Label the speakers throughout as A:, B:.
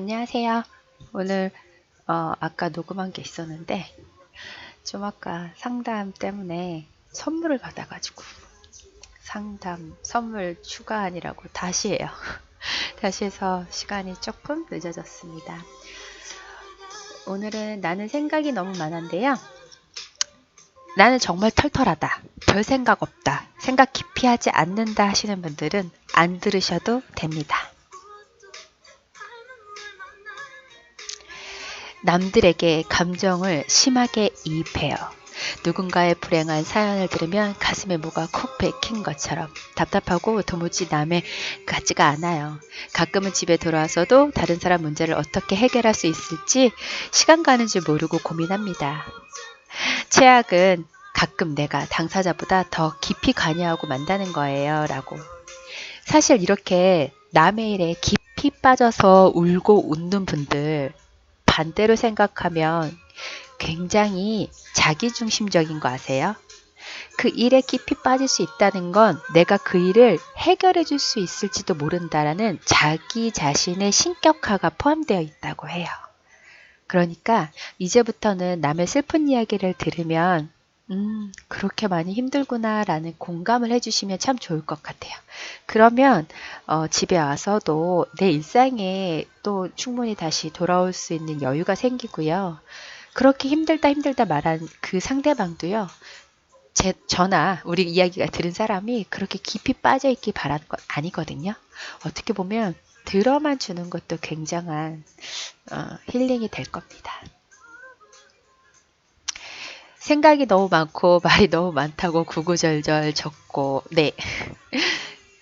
A: 안녕하세요. 오늘 어, 아까 녹음한 게 있었는데 좀 아까 상담 때문에 선물을 받아가지고 상담 선물 추가하니라고 다시 해요. 다시 해서 시간이 조금 늦어졌습니다. 오늘은 나는 생각이 너무 많은데요. 나는 정말 털털하다. 별 생각 없다. 생각 깊이 하지 않는다 하시는 분들은 안 들으셔도 됩니다. 남들에게 감정을 심하게 이입해요. 누군가의 불행한 사연을 들으면 가슴에 뭐가 콕 박힌 것처럼 답답하고 도무지 남의 같지가 않아요. 가끔은 집에 돌아와서도 다른 사람 문제를 어떻게 해결할 수 있을지 시간 가는 줄 모르고 고민합니다. 최악은 가끔 내가 당사자보다 더 깊이 관여하고 만다는 거예요. 라고. 사실 이렇게 남의 일에 깊이 빠져서 울고 웃는 분들 반대로 생각하면 굉장히 자기중심적인 거 아세요? 그 일에 깊이 빠질 수 있다는 건 내가 그 일을 해결해 줄 수 있을지도 모른다라는 자기 자신의 신격화가 포함되어 있다고 해요. 그러니까 이제부터는 남의 슬픈 이야기를 들으면 음, 그렇게 많이 힘들구나 라는 공감을 해주시면 참 좋을 것 같아요. 그러면 어, 집에 와서도 내 일상에 또 충분히 다시 돌아올 수 있는 여유가 생기고요. 그렇게 힘들다 힘들다 말한 그 상대방도요. 제, 저나 우리 이야기가 들은 사람이 그렇게 깊이 빠져있기 바라는 건 아니거든요. 어떻게 보면 들어만 주는 것도 굉장한 어, 힐링이 될 겁니다. 생각이 너무 많고 말이 너무 많다고 구구절절 적고 네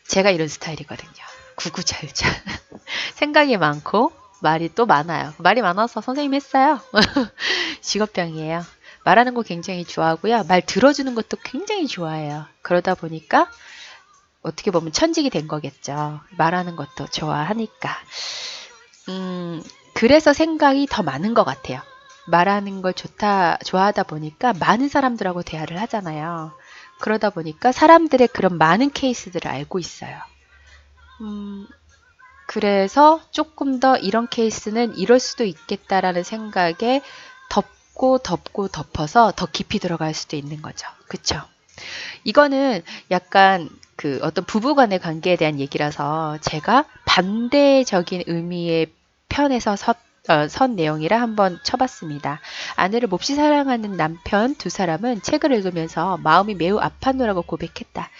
A: 제가 이런 스타일이거든요. 구구절절 생각이 많고 말이 또 많아요. 말이 많아서 선생님 했어요. 직업병이에요. 말하는 거 굉장히 좋아하고요. 말 들어주는 것도 굉장히 좋아해요. 그러다 보니까 어떻게 보면 천직이 된 거겠죠. 말하는 것도 좋아하니까. 음, 그래서 생각이 더 많은 것 같아요. 말하는 걸 좋다, 좋아하다 보니까 많은 사람들하고 대화를 하잖아요. 그러다 보니까 사람들의 그런 많은 케이스들을 알고 있어요. 음, 그래서 조금 더 이런 케이스는 이럴 수도 있겠다라는 생각에 덮고 덮고 덮어서 더 깊이 들어갈 수도 있는 거죠. 그쵸? 이거는 약간 그 어떤 부부 간의 관계에 대한 얘기라서 제가 반대적인 의미의 편에서 섰 어, 선 내용이라 한번 쳐봤습니다. 아내를 몹시 사랑하는 남편 두 사람은 책을 읽으면서 마음이 매우 아팠노라고 고백했다.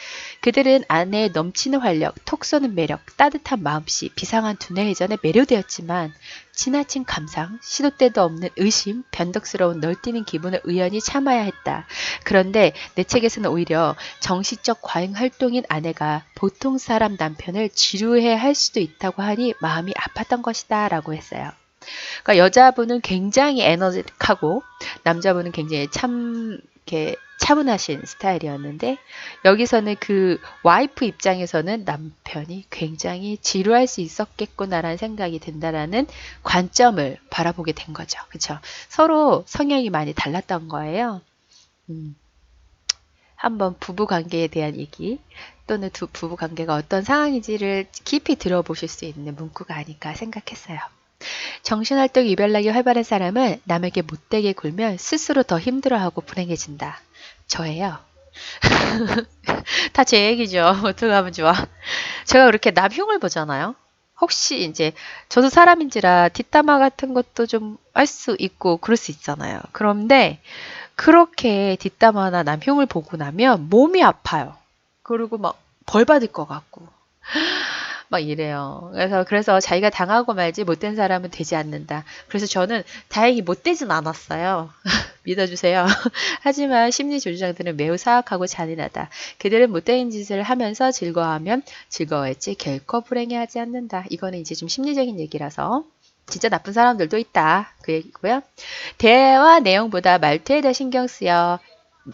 A: 그들은 아내의 넘치는 활력, 톡 쏘는 매력, 따뜻한 마음씨, 비상한 두뇌 회전에 매료되었지만 지나친 감상, 시도 때도 없는 의심, 변덕스러운 널뛰는 기분을 의연히 참아야 했다. 그런데 내 책에서는 오히려 정식적 과잉 활동인 아내가 보통 사람 남편을 지루해 할 수도 있다고 하니 마음이 아팠던 것이다 라고 했어요. 그러니까 여자분은 굉장히 에너지하고 남자분은 굉장히 참 이렇게 차분하신 스타일이었는데 여기서는 그 와이프 입장에서는 남편이 굉장히 지루할 수 있었겠구나라는 생각이 든다라는 관점을 바라보게 된 거죠. 그렇죠? 서로 성향이 많이 달랐던 거예요. 음. 한번 부부 관계에 대한 얘기 또는 두 부부 관계가 어떤 상황인지를 깊이 들어보실 수 있는 문구가 아닐까 생각했어요. 정신활동 이별나기 활발한 사람은 남에게 못되게 굴면 스스로 더 힘들어하고 불행해진다. 저예요. 다 제 얘기죠. 어떻게 하면 좋아. 제가 그렇게 남 흉을 보잖아요. 혹시 이제 저도 사람인지라 뒷담화 같은 것도 좀 할 수 있고 그럴 수 있잖아요. 그런데 그렇게 뒷담화나 남 흉을 보고 나면 몸이 아파요. 그리고 막 벌 받을 것 같고. 막 이래요. 그래서 그래서 자기가 당하고 말지 못된 사람은 되지 않는다. 그래서 저는 다행히 못되진 않았어요. 믿어주세요. 하지만 심리 조주장들은 매우 사악하고 잔인하다. 그들은 못된 짓을 하면서 즐거워하면 즐거워했지 결코 불행해하지 않는다. 이거는 이제 좀 심리적인 얘기라서 진짜 나쁜 사람들도 있다. 그 얘기고요. 대화 내용보다 말투에 더 신경 쓰여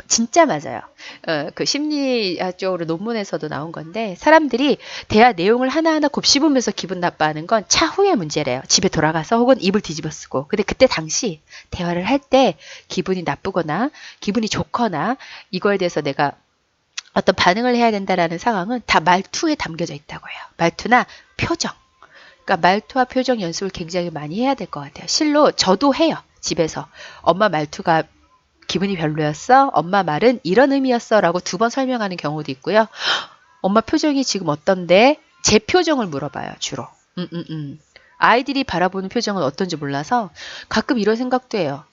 A: 진짜 맞아요. 어, 그 심리학적으로 논문에서도 나온 건데 사람들이 대화 내용을 하나하나 곱씹으면서 기분 나빠하는 건 차후의 문제래요. 집에 돌아가서 혹은 입을 뒤집어 쓰고. 근데 그때 당시 대화를 할 때 기분이 나쁘거나 기분이 좋거나 이거에 대해서 내가 어떤 반응을 해야 된다라는 상황은 다 말투에 담겨져 있다고 해요. 말투나 표정. 그러니까 말투와 표정 연습을 굉장히 많이 해야 될 것 같아요. 실로 저도 해요. 집에서. 엄마 말투가 기분이 별로였어? 엄마 말은 이런 의미였어? 라고 두 번 설명하는 경우도 있고요. 엄마 표정이 지금 어떤데? 제 표정을 물어봐요, 주로. 음, 음, 음. 아이들이 바라보는 표정은 어떤지 몰라서 가끔 이런 생각도 해요.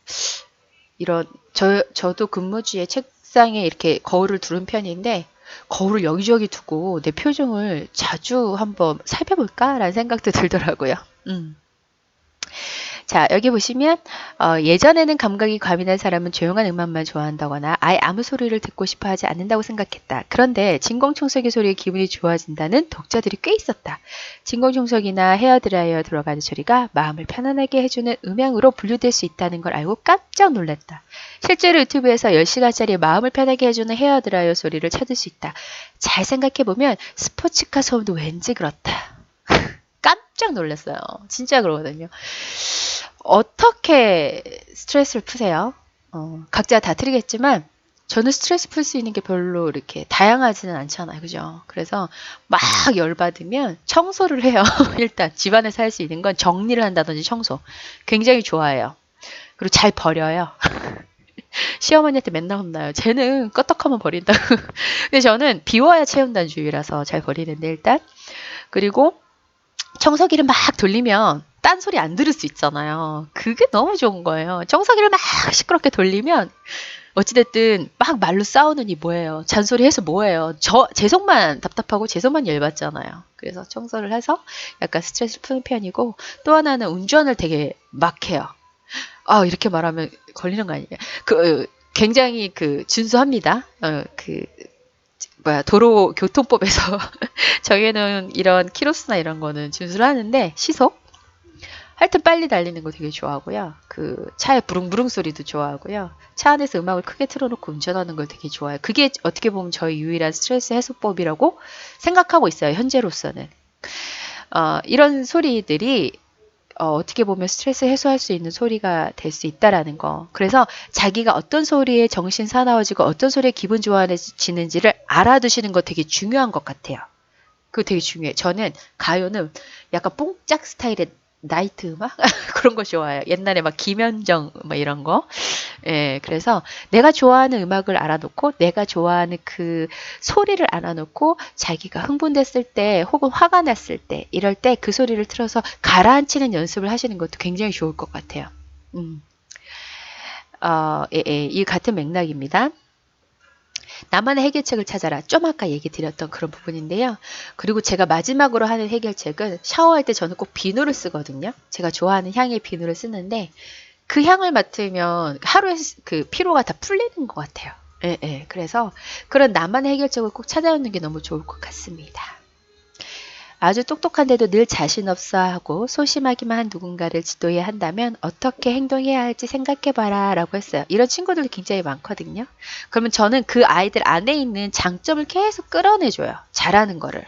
A: 이런, 저, 저도 근무지에 책상에 이렇게 거울을 두른 편인데, 거울을 여기저기 두고 내 표정을 자주 한번 살펴볼까라는 생각도 들더라고요. 음. 자, 여기 보시면 어, 예전에는 감각이 과민한 사람은 조용한 음악만 좋아한다거나 아예 아무 소리를 듣고 싶어 하지 않는다고 생각했다. 그런데 진공청소기 소리에 기분이 좋아진다는 독자들이 꽤 있었다. 진공청소기나 헤어드라이어 들어가는 소리가 마음을 편안하게 해주는 음향으로 분류될 수 있다는 걸 알고 깜짝 놀랐다. 실제로 유튜브에서 10시간짜리 마음을 편하게 해주는 헤어드라이어 소리를 찾을 수 있다. 잘 생각해보면 스포츠카 소음도 왠지 그렇다. 깜짝 놀랐어요. 진짜 그러거든요. 어떻게 스트레스를 푸세요? 어, 각자 다 틀리겠지만 저는 스트레스 풀 수 있는 게 별로 이렇게 다양하지는 않잖아요. 그죠? 그래서 막 열받으면 청소를 해요. 일단 집안에서 할 수 있는 건 정리를 한다든지 청소. 굉장히 좋아해요. 그리고 잘 버려요. 시어머니한테 맨날 혼나요. 쟤는 껐떡하면 버린다고. 근데 저는 비워야 채운다는 주의라서 잘 버리는데 일단. 그리고 청소기를 막 돌리면 딴소리 안 들을 수 있잖아요. 그게 너무 좋은 거예요. 청소기를 막 시끄럽게 돌리면 어찌됐든 막 말로 싸우느니 뭐예요. 잔소리 해서 뭐예요. 저, 제 속만 답답하고 제 속만 열받잖아요. 그래서 청소를 해서 약간 스트레스 푸는 편이고 또 하나는 운전을 되게 막 해요. 아, 이렇게 말하면 걸리는 거 아니에요. 그, 굉장히 그 준수합니다. 어, 그, 뭐야, 도로 교통법에서 저희는 이런 키로수나 이런 거는 준수를 하는데 시속 하여튼 빨리 달리는 거 되게 좋아하고요. 그 차의 부릉부릉 소리도 좋아하고요. 차 안에서 음악을 크게 틀어놓고 운전하는 걸 되게 좋아해요. 그게 어떻게 보면 저희 유일한 스트레스 해소법이라고 생각하고 있어요. 현재로서는. 어, 이런 소리들이 어, 떻게 보면 스트레스 해소할 수 있는 소리가 될 수 있다라는 거. 그래서 자기가 어떤 소리에 정신 사나워지고 어떤 소리에 기분 좋아지는지를 알아두시는 거 되게 중요한 것 같아요. 그거 되게 중요해. 저는 가요는 약간 뽕짝 스타일의 나이트 음악 그런 거 좋아해요. 옛날에 막 김현정 뭐 이런 거. 예, 그래서 내가 좋아하는 음악을 알아놓고 내가 좋아하는 그 소리를 알아놓고 자기가 흥분됐을 때 혹은 화가 났을 때 이럴 때 그 소리를 틀어서 가라앉히는 연습을 하시는 것도 굉장히 좋을 것 같아요. 음. 어, 예, 예, 이 같은 맥락입니다. 나만의 해결책을 찾아라. 좀 아까 얘기 드렸던 그런 부분인데요. 그리고 제가 마지막으로 하는 해결책은 샤워할 때 저는 꼭 비누를 쓰거든요. 제가 좋아하는 향의 비누를 쓰는데 그 향을 맡으면 하루에 그 피로가 다 풀리는 것 같아요. 예, 예. 그래서 그런 나만의 해결책을 꼭 찾아오는 게 너무 좋을 것 같습니다. 아주 똑똑한데도 늘 자신 없어 하고 소심하기만 한 누군가를 지도해야 한다면 어떻게 행동해야 할지 생각해봐라 라고 했어요. 이런 친구들도 굉장히 많거든요. 그러면 저는 그 아이들 안에 있는 장점을 계속 끌어내줘요. 잘하는 거를.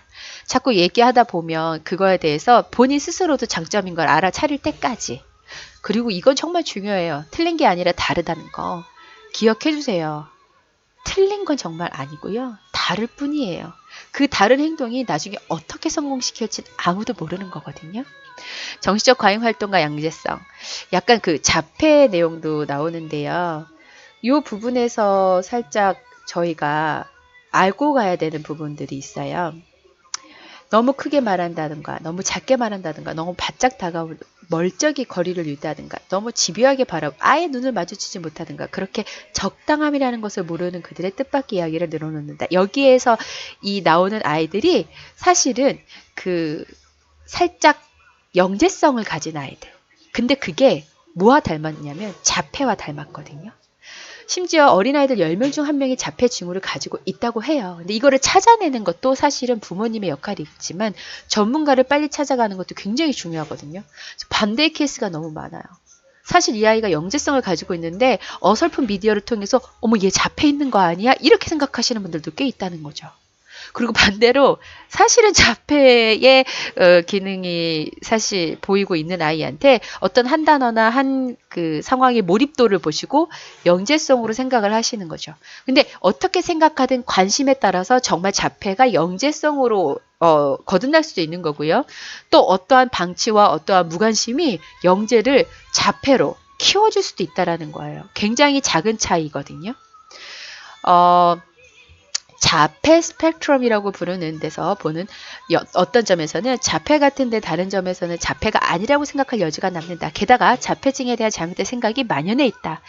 A: 자꾸 얘기하다 보면 그거에 대해서 본인 스스로도 장점인 걸 알아차릴 때까지. 그리고 이건 정말 중요해요. 틀린 게 아니라 다르다는 거. 기억해 주세요. 틀린 건 정말 아니고요. 다를 뿐이에요. 그 다른 행동이 나중에 어떻게 성공시킬지 아무도 모르는 거거든요. 정신적 과잉 활동과 양재성. 약간 그 자폐 내용도 나오는데요. 이 부분에서 살짝 저희가 알고 가야 되는 부분들이 있어요. 너무 크게 말한다든가 너무 작게 말한다든가 너무 바짝 다가올 멀쩡히 거리를 유지하든가 너무 집요하게 바라고 아예 눈을 마주치지 못하든가 그렇게 적당함이라는 것을 모르는 그들의 뜻밖의 이야기를 늘어놓는다. 여기에서 이 나오는 아이들이 사실은 그 살짝 영재성을 가진 아이들. 근데 그게 뭐와 닮았냐면 자폐와 닮았거든요. 심지어 어린아이들 10명 중한 명이 자폐 징후를 가지고 있다고 해요. 근데 이거를 찾아내는 것도 사실은 부모님의 역할이 있지만 전문가를 빨리 찾아가는 것도 굉장히 중요하거든요. 반대의 케이스가 너무 많아요. 사실 이 아이가 영재성을 가지고 있는데 어설픈 미디어를 통해서 어머 얘 자폐 있는 거 아니야? 이렇게 생각하시는 분들도 꽤 있다는 거죠. 그리고 반대로 사실은 자폐의 어, 기능이 사실 보이고 있는 아이한테 어떤 한 단어나 한 그 상황의 몰입도를 보시고 영재성으로 생각을 하시는 거죠. 근데 어떻게 생각하든 관심에 따라서 정말 자폐가 영재성으로 어, 거듭날 수도 있는 거고요. 또 어떠한 방치와 어떠한 무관심이 영재를 자폐로 키워줄 수도 있다라는 거예요. 굉장히 작은 차이거든요. 어, 자폐 스펙트럼이라고 부르는 데서 보는 여, 어떤 점에서는 자폐 같은데 다른 점에서는 자폐가 아니라고 생각할 여지가 남는다. 게다가 자폐증에 대한 잘못된 생각이 만연해 있다.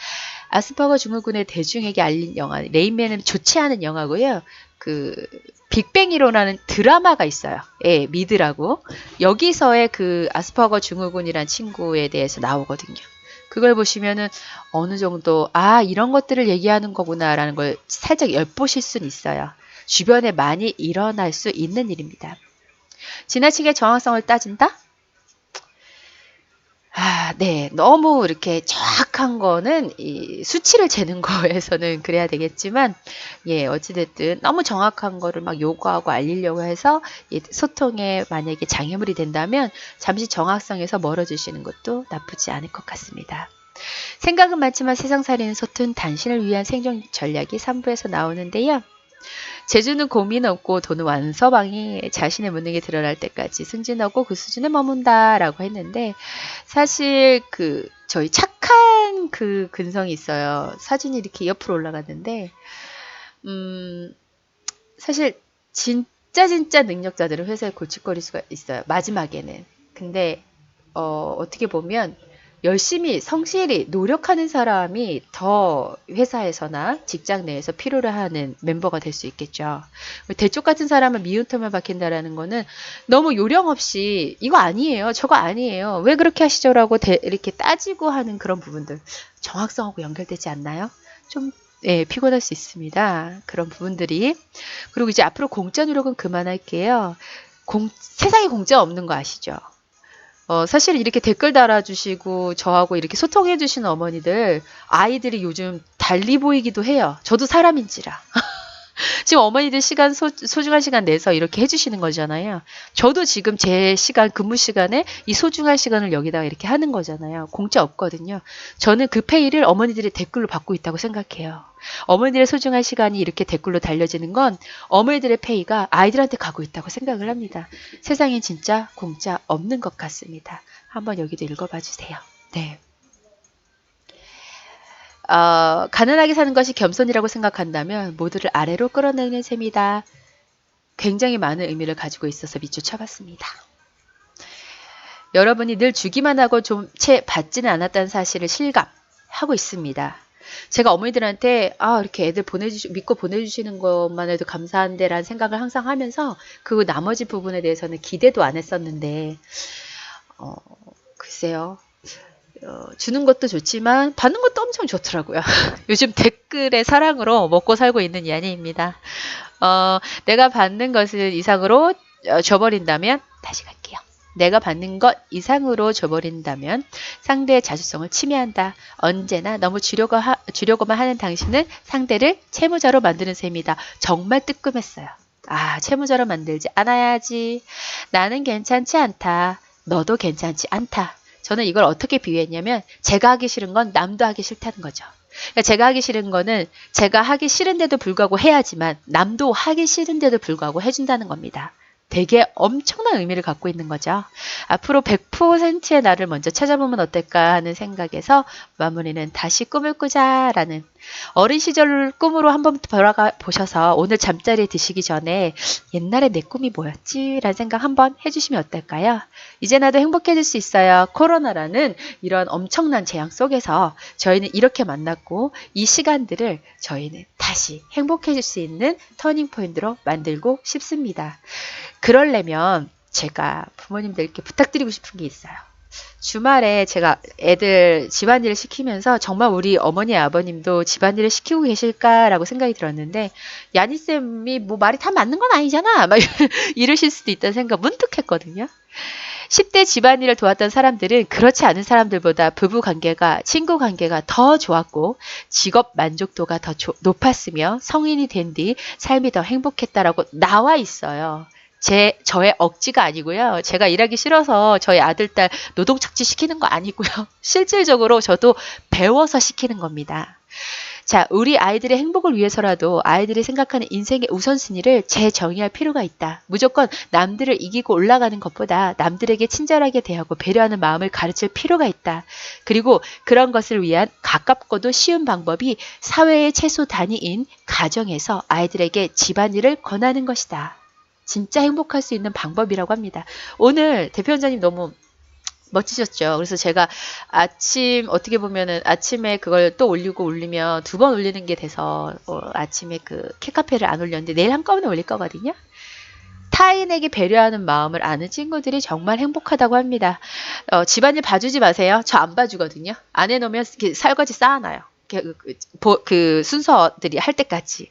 A: 아스퍼거 증후군의 대중에게 알린 영화 레인맨은 좋지 않은 영화고요. 그 빅뱅 이론라는 드라마가 있어요. 예, 미드라고. 여기서의 그 아스퍼거 증후군이란 친구에 대해서 나오거든요. 그걸 보시면은 어느 정도 아 이런 것들을 얘기하는 거구나라는 걸 살짝 엿보실 수는 있어요. 주변에 많이 일어날 수 있는 일입니다. 지나치게 정확성을 따진다? 아, 네. 너무 이렇게 정확한 거는 이 수치를 재는 거에서는 그래야 되겠지만, 예, 어찌됐든 너무 정확한 거를 막 요구하고 알리려고 해서 예, 소통에 만약에 장애물이 된다면 잠시 정확성에서 멀어지시는 것도 나쁘지 않을 것 같습니다. 생각은 많지만 세상살이는 서툰 당신을 위한 생존 전략이 3부에서 나오는데요. 제주는 고민 없고 돈은 완서방이 자신의 무능이 드러날 때까지 승진하고 그 수준에 머문다라고 했는데 사실 그 저희 착한 그 근성이 있어요. 사진이 이렇게 옆으로 올라갔는데 음 사실 진짜 진짜 능력자들은 회사에 골칫거릴 수가 있어요. 마지막에는. 근데 어 어떻게 보면 열심히 성실히 노력하는 사람이 더 회사에서나 직장 내에서 필요로 하는 멤버가 될 수 있겠죠. 대쪽 같은 사람은 미운 틈을 박힌다라는 거는 너무 요령 없이 이거 아니에요. 저거 아니에요. 왜 그렇게 하시죠라고 이렇게 따지고 하는 그런 부분들 정확성하고 연결되지 않나요? 좀 예, 피곤할 수 있습니다. 그런 부분들이. 그리고 이제 앞으로 공짜 노력은 그만할게요. 공, 세상에 공짜 없는 거 아시죠? 어, 사실 이렇게 댓글 달아주시고 저하고 이렇게 소통해주시는 어머니들 아이들이 요즘 달리 보이기도 해요. 저도 사람인지라. 지금 어머니들 시간 소, 소중한 시간 내서 이렇게 해주시는 거잖아요. 저도 지금 제 시간 근무 시간에 이 소중한 시간을 여기다가 이렇게 하는 거잖아요. 공짜 없거든요. 저는 그 페이를 어머니들의 댓글로 받고 있다고 생각해요. 어머니들의 소중한 시간이 이렇게 댓글로 달려지는 건 어머니들의 페이가 아이들한테 가고 있다고 생각을 합니다. 세상엔 진짜 공짜 없는 것 같습니다. 한번 여기도 읽어봐 주세요. 네. 어, 가난하게 사는 것이 겸손이라고 생각한다면 모두를 아래로 끌어내는 셈이다. 굉장히 많은 의미를 가지고 있어서 밑줄 쳐봤습니다. 여러분이 늘 주기만 하고 좀 채 받지는 않았다는 사실을 실감하고 있습니다. 제가 어머니들한테 아 이렇게 애들 보내주 믿고 보내주시는 것만 해도 감사한데라는 생각을 항상 하면서 그 나머지 부분에 대해서는 기대도 안 했었는데 어, 글쎄요 어, 주는 것도 좋지만 받는 것도 엄청 좋더라고요. 요즘 댓글의 사랑으로 먹고 살고 있는 야니입니다. 어, 내가 받는 것을 이상으로 어, 줘버린다면 다시 갈게요. 내가 받는 것 이상으로 줘버린다면 상대의 자주성을 침해한다. 언제나 너무 주려고 하, 주려고만 하는 당신은 상대를 채무자로 만드는 셈이다. 정말 뜨끔했어요. 아, 채무자로 만들지 않아야지. 나는 괜찮지 않다. 너도 괜찮지 않다. 저는 이걸 어떻게 비유했냐면 제가 하기 싫은 건 남도 하기 싫다는 거죠. 그러니까 제가 하기 싫은 거는 제가 하기 싫은데도 불구하고 해야지만 남도 하기 싫은데도 불구하고 해준다는 겁니다. 되게 엄청난 의미를 갖고 있는 거죠. 앞으로 100%의 나를 먼저 찾아보면 어떨까 하는 생각에서 마무리는 다시 꿈을 꾸자라는 어린 시절 꿈으로 한번 돌아가 보셔서 오늘 잠자리에 드시기 전에 옛날에 내 꿈이 뭐였지? 라는 생각 한번 해주시면 어떨까요? 이제 나도 행복해질 수 있어요. 코로나라는 이런 엄청난 재앙 속에서 저희는 이렇게 만났고 이 시간들을 저희는 다시 행복해질 수 있는 터닝포인트로 만들고 싶습니다. 그러려면 제가 부모님들께 부탁드리고 싶은 게 있어요. 주말에 제가 애들 집안일을 시키면서 정말 우리 어머니 아버님도 집안일을 시키고 계실까라고 생각이 들었는데 야니 쌤이 뭐 말이 다 맞는 건 아니잖아 막 이러실 수도 있다는 생각 문득 했거든요. 10대 집안일을 도왔던 사람들은 그렇지 않은 사람들보다 부부 관계가, 친구 관계가 더 좋았고 직업 만족도가 더 조- 높았으며 성인이 된 뒤 삶이 더 행복했다라고 나와 있어요. 제, 저의 억지가 아니고요. 제가 일하기 싫어서 저희 아들, 딸 노동 착취 시키는 거 아니고요. 실질적으로 저도 배워서 시키는 겁니다. 자, 우리 아이들의 행복을 위해서라도 아이들이 생각하는 인생의 우선순위를 재정의할 필요가 있다. 무조건 남들을 이기고 올라가는 것보다 남들에게 친절하게 대하고 배려하는 마음을 가르칠 필요가 있다. 그리고 그런 것을 위한 가깝고도 쉬운 방법이 사회의 최소 단위인 가정에서 아이들에게 집안일을 권하는 것이다. 진짜 행복할 수 있는 방법이라고 합니다. 오늘 대표원장님 너무 멋지셨죠. 그래서 제가 아침 어떻게 보면은 아침에 그걸 또 올리고 올리면 두 번 올리는 게 돼서 어, 아침에 그 캐카페를 안 올렸는데 내일 한꺼번에 올릴 거거든요. 타인에게 배려하는 마음을 아는 친구들이 정말 행복하다고 합니다. 어, 집안일 봐주지 마세요. 저 안 봐주거든요. 안 해놓으면 설거지 쌓아놔요. 그, 그, 보- 그 순서들이 할 때까지.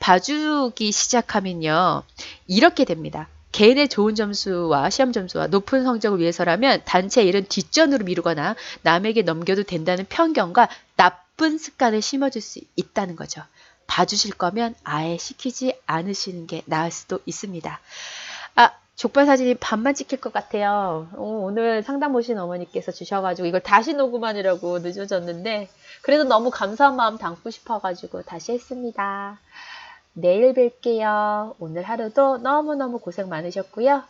A: 봐주기 시작하면요. 이렇게 됩니다. 개인의 좋은 점수와 시험 점수와 높은 성적을 위해서라면 단체 일은 뒷전으로 미루거나 남에게 넘겨도 된다는 편견과 나쁜 습관을 심어줄 수 있다는 거죠. 봐주실 거면 아예 시키지 않으시는 게 나을 수도 있습니다. 아, 족발 사진이 반만 찍힐 것 같아요. 어, 오늘 상담 오신 어머니께서 주셔가지고 이걸 다시 녹음하느라고 늦어졌는데 그래도 너무 감사한 마음 담고 싶어가지고 다시 했습니다. 내일 뵐게요. 오늘 하루도 너무너무 고생 많으셨고요.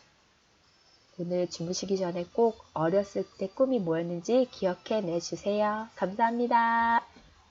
A: 오늘 주무시기 전에 꼭 어렸을 때 꿈이 뭐였는지 기억해 내주세요. 감사합니다.